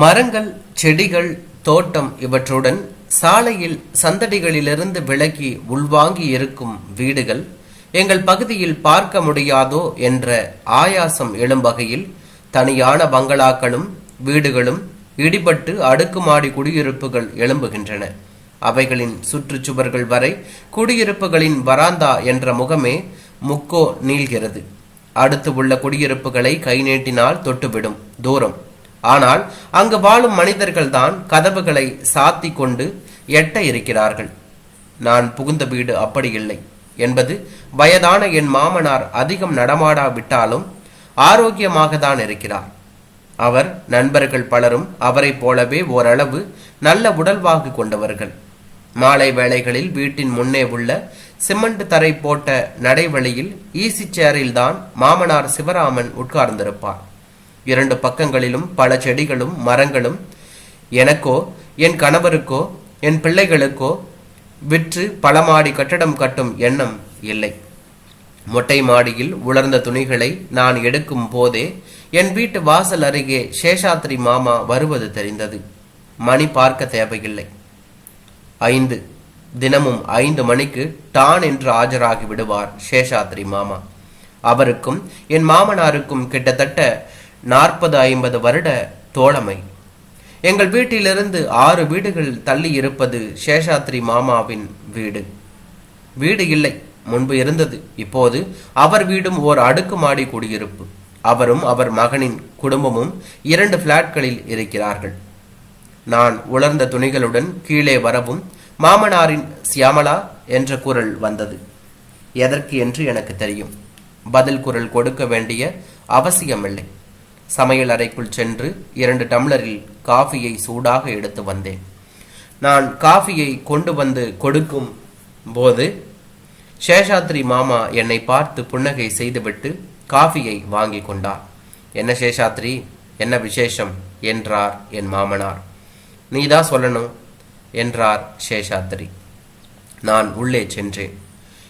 மரங்கள் செடிகள் தோட்டம் இவற்றுடன் சாலையில் சந்தடிகளிலிருந்து விலகி உள்வாங்கி இருக்கும் வீடுகள் எங்கள் பகுதியில் பார்க்க முடியாதோ என்ற ஆயாசம் எழும் வகையில் தனியான பங்களாக்களும் வீடுகளும் இடிபட்டு அடுக்குமாடி குடியிருப்புகள் எழும்புகின்றன. அவைகளின் சுற்றுச்சுவர்கள் வரை குடியிருப்புகளின் வராந்தா என்ற முகமே முக்கோ நீள்கிறது. அடுத்து உள்ள குடியிருப்புகளை கை நீட்டினால் தொட்டுவிடும் தூரம். ஆனால் அங்கு வாழும் மனிதர்கள்தான் கதவுகளை சாத்தி கொண்டு எட்ட இருக்கிறார்கள். நான் புகுந்த வீடு அப்படி இல்லை. என்பது வயதான என் மாமனார் அதிகம் நடமாடாவிட்டாலும் ஆரோக்கியமாக தான் இருக்கிறார். அவர் நண்பர்கள் பலரும் அவரைப் போலவே ஓரளவு நல்ல உடல்வாகு கொண்டவர்கள். மாலை வேளைகளில் வீட்டின் முன்னே உள்ள சிமெண்ட் தரை போட்ட நடைவழியில் ஈசி சேரில் தான் மாமனார் சிவராமன் உட்கார்ந்திருப்பார். இரண்டு பக்கங்களிலும் பல செடிகளும் மரங்களும் எனக்கோ என் கணவருக்கோ என் பிள்ளைகளுக்கோ விற்று பல மாடி கட்டடம் கட்டும் எண்ணம் இல்லை. மொட்டை மாடியில் உலர்ந்த துணிகளை நான் எடுக்கும் போதே என் வீட்டு வாசல் அருகே சேஷாத்ரி மாமா வருவது தெரிந்தது. மணி பார்க்க தேவையில்லை. ஐந்து தினமும் ஐந்து மணிக்கு டான் என்று ஆஜராகி விடுவார் சேஷாத்ரி மாமா. அவருக்கும் என் மாமனாருக்கும் கிட்டத்தட்ட நாற்பது ஐம்பது வருட தோழமை. எங்கள் வீட்டிலிருந்து ஆறு வீடுகள் தள்ளி இருப்பது சேஷாத்ரி மாமாவின் வீடு. வீடு இல்லை முன்பு இருந்தது. இப்போது அவர் வீடும் ஓர் அடுக்குமாடி குடியிருப்பு. அவரும் அவர் மகனின் குடும்பமும் இரண்டு பிளாட்களில் இருக்கிறார்கள். நான் உலர்ந்த துணிகளுடன் கீழே வரவும் மாமனாரின் சியாமலா என்ற குரல் வந்தது. எதற்கு என்று எனக்கு தெரியும். பதில் குரல் கொடுக்க வேண்டிய அவசியமில்லை. சமையல் அறைக்குள் சென்று இரண்டு டம்ளரில் காஃபியை சூடாக எடுத்து வந்தேன். நான் காஃபியை கொண்டு வந்து கொடுக்கும் போது சேஷாத்ரி மாமா என்னை பார்த்து புன்னகை செய்துவிட்டு காஃபியை வாங்கி கொண்டார். என்ன சேஷாத்ரி என்ன விசேஷம்? என்றார் என் மாமனார். நீதான் சொல்லணும் என்றார் சேஷாத்ரி. நான் உள்ளே சென்றேன்.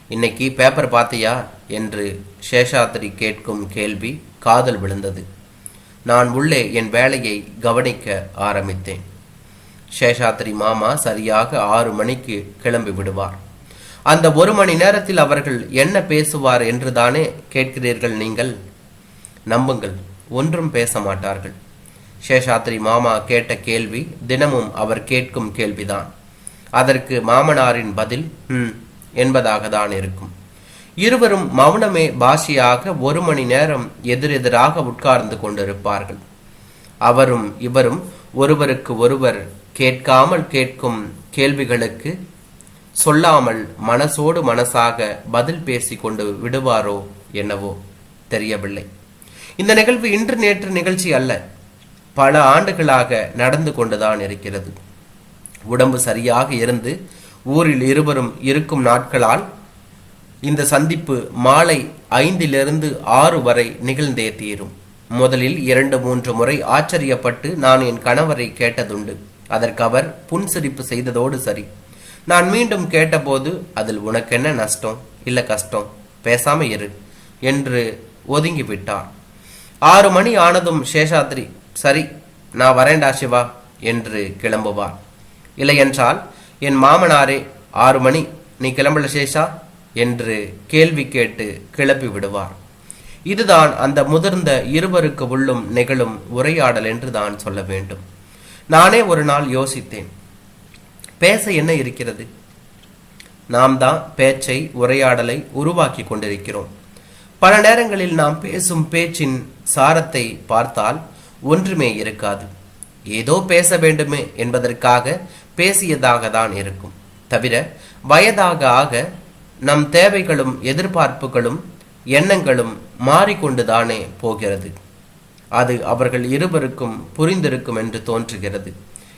இன்னைக்கு பேப்பர் பார்த்தியா? என்று சேஷாத்ரி கேட்கும் கேள்வி காதல் விழுந்தது. நான் உள்ளே என் வேலையை கவனிக்க ஆரம்பித்தேன். சேஷாத்ரி மாமா சரியாக ஆறு மணிக்கு கிளம்பி விடுவார். அந்த ஒரு மணி நேரத்தில் அவர்கள் என்ன பேசுவார் என்றுதானே கேட்கிறீர்கள் நீங்கள்? நம்புங்கள் ஒன்றும் பேச மாட்டார்கள். சேஷாத்ரி மாமா கேட்ட கேள்வி தினமும் அவர் கேட்கும் கேள்விதான். அதற்கு மாமனாரின் பதில் ம் என்பதாக தான் இருக்கும். இருவரும் மௌனமே பாஷையாக ஒரு மணி நேரம் எதிரெதிராக உட்கார்ந்து கொண்டிருப்பார்கள். அவரும் இவரும் ஒருவருக்கு ஒருவர் கேட்காமல் கேட்கும் கேள்விகளுக்கு சொல்லாமல் மனசோடு மனசாக பதில் பேசி கொண்டு விடுவாரோ என்னவோ தெரியவில்லை. இந்த நிகழ்வு இன்று நேற்று நிகழ்ச்சி அல்ல. பல ஆண்டுகளாக நடந்து கொண்டுதான் இருக்கிறது. உடம்பு சரியாக இருந்து ஊரில் இருவரும் இருக்கும் நாட்களால் இந்த சந்திப்பு மாலை ஐந்திலிருந்து ஆறு வரை நிகழ்ந்தே தீரும். முதலில் இரண்டு மூன்று முறை ஆச்சரியப்பட்டு நான் என் கணவரை கேட்டதுண்டு. அதற்கு அவர் புன்சிரிப்பு செய்ததோடு சரி. நான் மீண்டும் கேட்டபோது அதில் உனக்கென்ன நஷ்டம்? இல்லை கஷ்டம்? பேசாம இரு என்று ஒதுங்கி விட்டார் ஆறு மணி ஆனதும் சேஷாத்ரி சரி நான் வரேன்டா சிவா என்று கிளம்புவார். இல்லையென்றால் என் மாமனாரே ஆறு மணி நீ கிளம்பல சேஷா? என்று கேள்வி கேட்டு கிளப்பி விடுவார். இதுதான் அந்த முதிர்ந்த இருவருக்கு உள்ளும் நிகழும் உரையாடல் என்று தான் சொல்ல வேண்டும். நானே ஒரு நாள் யோசித்தேன். பேச என்ன இருக்கிறது? நாம் தான் பேச்சை உரையாடலை உருவாக்கி கொண்டிருக்கிறோம். பல நேரங்களில் நாம் பேசும் பேச்சின் சாரத்தை பார்த்தால் ஒன்றுமே இருக்காது. ஏதோ பேச வேண்டுமே என்பதற்காக பேசியதாக தான் இருக்கும். தவிர வயதாக ஆக நம் தேவைகளும் எதிர்பார்ப்புகளும் எண்ணங்களும் மாறிக்கொண்டுதானே போகிறது. அது அவர்கள் இருவருக்கும் புரிந்திருக்கும் என்று தோன்றுகிறது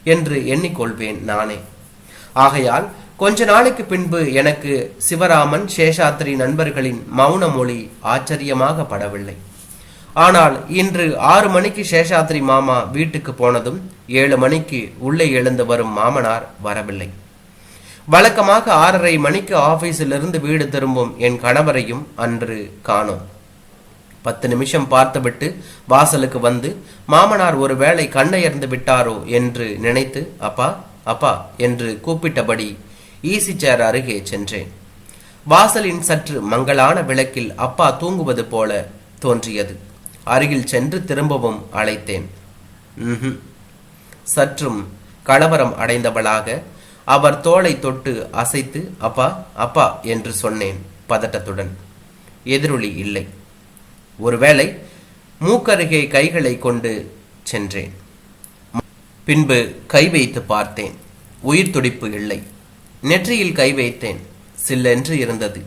என்று எண்ணிக்கொள்வேன் நானே. ஆகையால் கொஞ்ச நாளைக்கு பின்பு எனக்கு சிவராமன் சேஷாத்ரி நண்பர்களின் மௌன மொழி ஆச்சரியமாக படவில்லை. ஆனால் இன்று ஆறு மணிக்கு சேஷாத்ரி மாமா வீட்டுக்கு போனதும் ஏழு மணிக்கு உள்ளே எழுந்து வரும் மாமனார் வரவில்லை. வழக்கமாக ஆறரை மணிக்கு ஆபீஸிலிருந்து வீடு திரும்பும் என் கணவரையும் அன்று காணோம். பத்து நிமிஷம் பார்த்துவிட்டு வாசலுக்கு வந்து மாமனார் ஒருவேளை கண்ணையர்ந்து விட்டாரோ என்று நினைத்து அப்பா அப்பா என்று கூப்பிட்டபடி ஈசி சேர் அருகே சென்றேன். வாசலின் சற்று மங்களான விளக்கில் அப்பா தூங்குவது போல தோன்றியது. அருகில் சென்று திரும்பவும் அழைத்தேன். சற்றும் கலவரம் அடைந்தவளாக அவர் தோளை தொட்டு அசைத்து அப்பா அப்பா என்று சொன்னேன் பதட்டத்துடன். எதிரொலி இல்லை. ஒருவேளை மூக்கருகே கைகளை கொண்டு சென்றேன். பின்பு கை வைத்து பார்த்தேன். உயிர் துடிப்பு இல்லை. நெற்றியில் கை வைத்தேன். சில்லென்று இருந்தது.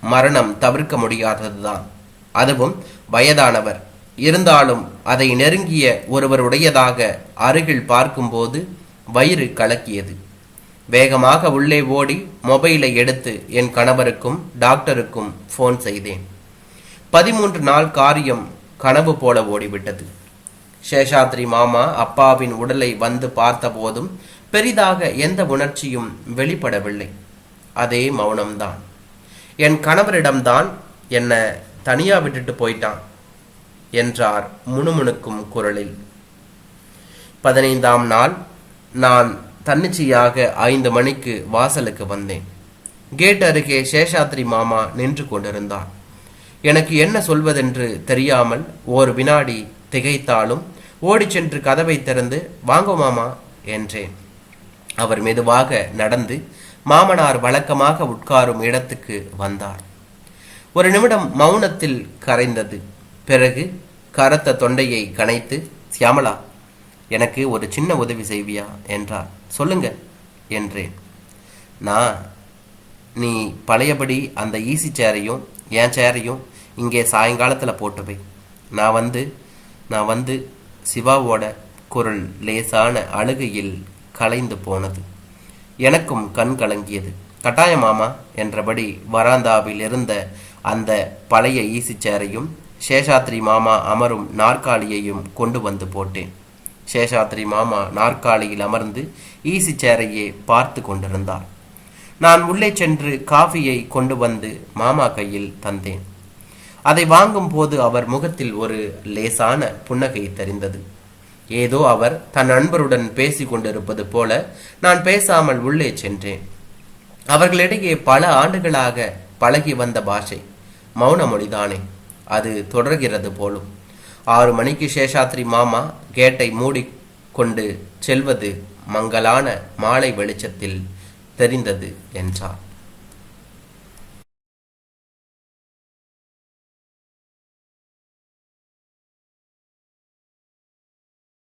மரணம் தவிர்க்க முடியாததுதான். அதுவும் வயதானவர். இருந்தாலும் அதை நெருங்கிய ஒருவருடையதாக அருகில் பார்க்கும்போது வயிறு கலக்கியது. வேகமாக உள்ளே ஓடி மொபைலை எடுத்து என் கணவருக்கும் டாக்டருக்கும் ஃபோன் செய்தேன். பதிமூன்று நாள் காரியம் கனவு போல ஓடிவிட்டது. சேஷாத்ரி மாமா அப்பாவின் உடலை வந்து பார்த்தபோதும் பெரிதாக எந்த உணர்ச்சியும் வெளிப்படவில்லை. அதே மௌனம்தான். என் கணவரிடம்தான் என்னை தனியா விட்டுட்டு போயிட்டான் என்றார் முணுமுணுக்கும் குரலில். பதினைந்தாம் நாள் நான் தன்னிச்சையாக ஐந்து மணிக்கு வாசலுக்கு வந்தேன். கேட் அருகே சேஷாத்ரி மாமா நின்று கொண்டிருந்தார். எனக்கு என்ன சொல்வதென்று தெரியாமல் ஓர் வினாடி திகைத்தாலும் ஓடிச் சென்று கதவை திறந்து வாங்க மாமா என்றேன். அவர் மெதுவாக நடந்து மாமனார் வழக்கமாக உட்காரும் இடத்துக்கு வந்தார். ஒரு நிமிடம் மௌனத்தில் கரைந்தது. பிறகு கரத்த தொண்டையை கனைத்து சியாமலா எனக்கு ஒரு சின்ன உதவி செய்வியா? என்றார். சொல்லுங்க என்றேன். நான் நீ பழையபடி அந்த ஈசி சேரையும் என் சேரையும் இங்கே சாயங்காலத்தில் போட்டு நான் வந்து நான் வந்து சிவாவோட குரல் லேசான அழுகையில் கலைந்து போனது. எனக்கும் கண் கலங்கியது. கட்டாய மாமா என்றபடி வராந்தாவில் இருந்த அந்த பழைய ஈசி சேரையும் சேஷாத்ரி மாமா அமரும் நாற்காலியையும் கொண்டு வந்து போட்டேன். சேஷாத்ரி மாமா நாற்காலியில் அமர்ந்து ஈசி சேரையே பார்த்து கொண்டிருந்தார். நான் உள்ளே சென்று காஃபியை கொண்டு வந்து மாமா கையில் தந்தேன். அதை வாங்கும் போது அவர் முகத்தில் ஒரு லேசான புன்னகை தெரிந்தது. ஏதோ அவர் தன் நண்பருடன் பேசிக் கொண்டிருப்பது போல நான் பேசாமல் உள்ளே சென்றேன். அவர்களிடையே பல ஆண்டுகளாக பழகி வந்த பாஷை மௌன மொழிதானே. அது தொடர்கிறது போலும். ஆறு மணிக்கு சேஷாத்ரி மாமா கேட்டை மூடிக்கொண்டு செல்வது மங்கலான மாலை வெளிச்சத்தில் தெரிந்தது என்றார்.